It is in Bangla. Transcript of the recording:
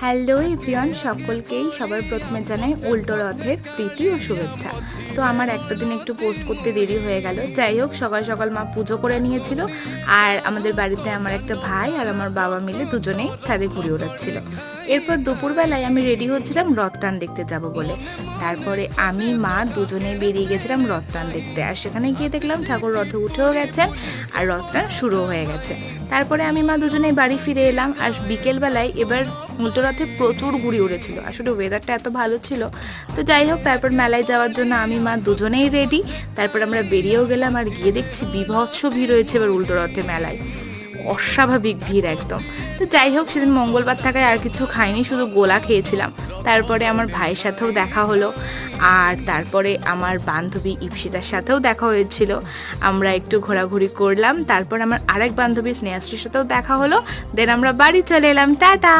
হ্যালো এভরিওয়ান, সকলকেই সবার প্রথমে জানাই উল্টো রথের প্রীতি ও শুভেচ্ছা। তো আমার একটা দিন একটু পোস্ট করতে দেরি হয়ে গেল। যাই হোক, সকাল সকাল মা পুজো করে নিয়েছিল আর আমাদের বাড়িতে আমার একটা ভাই আর আমার বাবা মিলে দুজনেই ছাদে ঘুরে ওড়াচ্ছিল। এরপর দুপুরবেলায় আমি রেডি হচ্ছিলাম রথ টান দেখতে যাব বলে। তারপরে আমি, মা দুজনে বেরিয়ে গেছিলাম রথ টান দেখতে। আর সেখানে গিয়ে দেখলাম ঠাকুর রথে উঠেও গেছেন আর রথ টান শুরু হয়ে গেছে। তারপরে আমি মা দুজনেই বাড়ি ফিরে এলাম। আর বিকেলবেলায় এবার উল্টো রথে প্রচুর ঘুড়ি উড়েছিল। আসলে ওয়েদারটা এত ভালো ছিল। তো যাই হোক, তারপর মেলায় যাওয়ার জন্য আমি, মা দুজনেই রেডি তারপর আমরা বেরিয়েও গেলাম আর গিয়ে দেখছি বিভৎস ভিড় হয়েছে এবার উল্টো রথে মেলায়। অস্বাভাবিক ভিড় একদম। তো যাই হোক, সেদিন মঙ্গলবার থাকায় আর কিছু খাইনি, শুধু গোলা খেয়েছিলাম। তারপরে আমার ভাইয়ের সাথেও দেখা হলো। আর তারপরে আমার বান্ধবী ইপসিতার সাথেও দেখা হয়েছিল। আমরা একটু ঘোরাঘুরি করলাম। তারপর আমার আরেক বান্ধবী স্নেহাশ্রীর সাথেও দেখা হলো। দেন আমরা বাড়ি চলে এলাম। টাটা!